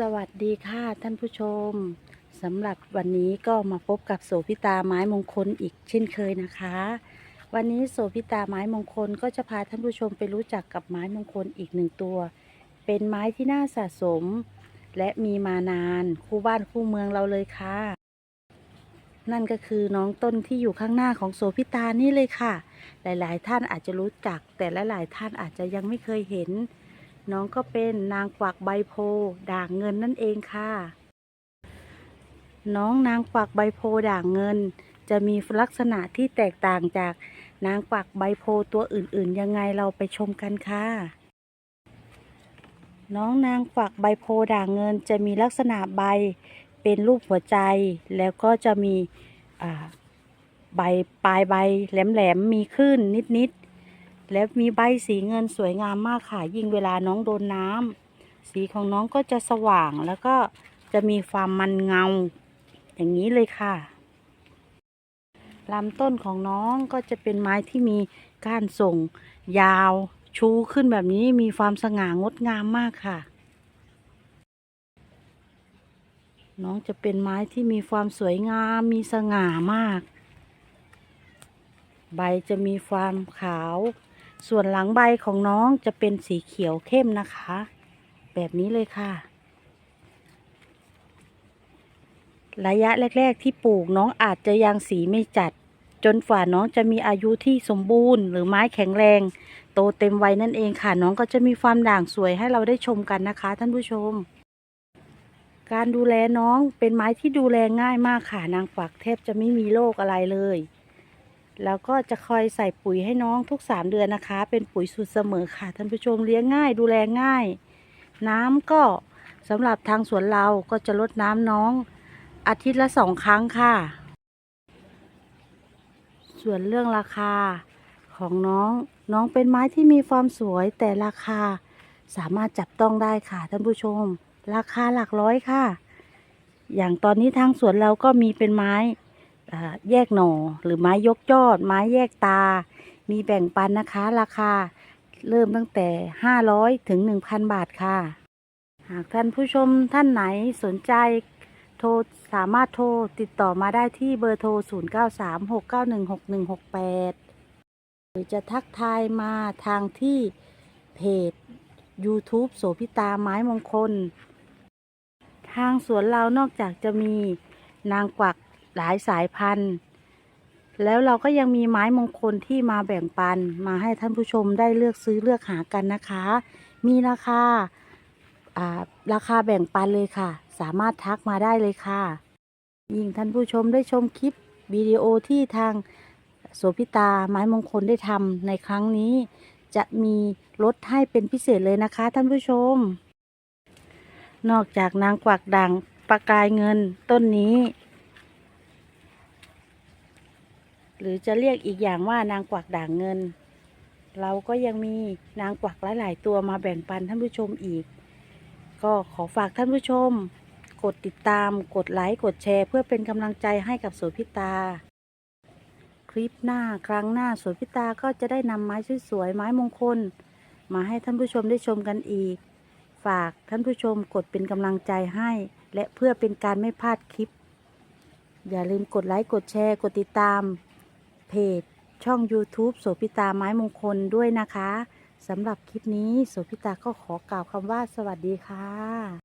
สวัสดีค่ะท่านผู้ชมสำหรับวันนี้ก็มาพบกับโสพิตาไม้มงคลอีกเช่นเคยนะคะ วันนี้โสพิตาไม้มงคลก็จะพาท่านผู้ชมไปรู้จักกับไม้มงคลอีกหนึ่งตัว เป็นไม้ที่น่าสะสม และมีมานานคู่บ้านคู่เมืองเราเลยค่ะ นั่นก็คือน้องต้นที่อยู่ข้างหน้าของโสพิตานี่เลยค่ะ หลาย ๆ ท่านอาจจะรู้จักแต่หลายๆท่านอาจจะยังไม่เคยเห็น น้องก็เป็นนางกวักใบโพด่างเงินนั่นเองค่ะ น้องนางกวักใบโพด่างเงิน จะมีลักษณะที่แตกต่างจากนางกวักใบโพตัวอื่นๆ ยังไงเราไปชมกันค่ะ น้องนางกวักใบโพด่างเงินจะมีลักษณะใบเป็นรูปหัวใจ แล้วก็จะมีใบปลายใบแหลมๆมีขึ้นนิดๆ แล้วมีใบสีเงินสวยงามมากค่ะ ยิ่งเวลาน้องโดนน้ำสีของน้องก็จะสว่างแล้วก็จะมีความมันเงา อย่างนี้เลยค่ะลำต้นของน้องก็จะเป็นไม้ที่มีก้านส่ง ยาวชูขึ้นแบบนี้มีความสง่างดงามมากค่ะ น้องจะเป็นไม้ที่มีความสวยงามมีสง่ามาก ใบจะมีความขาว ส่วนหลังใบของน้องจะเป็นสีเขียวเข้มนะคะ แบบนี้เลยค่ะ ระยะแรก ๆ ที่ปลูกน้องอาจจะยังสีไม่จัด จนฝ่าน้องจะมีอายุที่สมบูรณ์ หรือไม้แข็งแรง โตเต็มวัยนั่นเองค่ะ น้องก็จะมีความด่างสวยให้เราได้ชมกันนะคะ ท่านผู้ชม การดูแลน้องเป็นไม้ที่ดูแลง่ายมากค่ะนางกวักแทบจะไม่มีโรคอะไรเลย แล้วก็จะคอยใส่ปุ๋ยให้น้องทุกสามเดือนนะคะ เป็นปุ๋ยสูตรเสมอค่ะท่านผู้ชมเลี้ยงง่ายดูแลง่าย น้ำก็สำหรับทางสวนเราก็จะลดน้ำน้องอาทิตย์ละสองครั้งค่ะ ส่วนเรื่องราคาของน้องน้องเป็นไม้ที่มีความสวยแต่ราคาสามารถจับต้องได้ค่ะท่านผู้ชม ราคาหลักร้อยค่ะ อย่างตอนนี้ทางสวนเราก็มีเป็นไม้ แยกหน่อหรือไม้ยกยอด ไม้แยกตา มีแบ่งปันนะคะ ราคาเริ่มตั้งแต่ 500 ถึง 1,000 บาทค่ะ หากท่านผู้ชมท่านไหนสนใจโทรสามารถโทรติดต่อมาได้ที่เบอร์โทร 0936916168 หรือจะทักทายมาทางที่เพจ YouTube โสพิตาไม้มงคล ทางสวนเรานอกจากจะมีนางกวัก หลายสายพันธุ์ แล้วเราก็ยังมีไม้มงคลที่มาแบ่งปันมาให้ท่านผู้ชมได้เลือกซื้อเลือกหากันนะคะ มีราคาราคาแบ่งปันเลยค่ะ สามารถทักมาได้เลยค่ะ ยิ่งท่านผู้ชมได้ชมคลิปวิดีโอที่ทางโสพิตาไม้มงคลได้ทำในครั้งนี้ จะมีลดให้เป็นพิเศษเลยนะคะ ท่านผู้ชม นอกจากนางกวักด่างประกายเงินต้นนี้ หรือจะเรียกอีกอย่างว่านางกวักด่างเงิน เราก็ยังมีนางกวักหลาย ๆ ตัวมาแบ่งปันท่านผู้ชมอีก ก็ขอฝากท่านผู้ชม กดติดตาม กดไลค์ กดแชร์ เพื่อเป็นกำลังใจให้กับโสพิตา คลิปหน้าครั้งหน้าโสพิตาก็จะได้นำไม้สวยๆไม้มงคล มาให้ท่านผู้ชมได้ชมกันอีก ฝากท่านผู้ชมกดเป็นกำลังใจให้ และเพื่อเป็นการไม่พลาดคลิปอย่าลืมกดไลค์ กดแชร์ กดติดตาม เพจช่อง YouTube โสพิตาไม้มงคลด้วยนะคะสำหรับคลิปนี้โสพิตาก็ขอกล่าวคำว่าสวัสดีค่ะ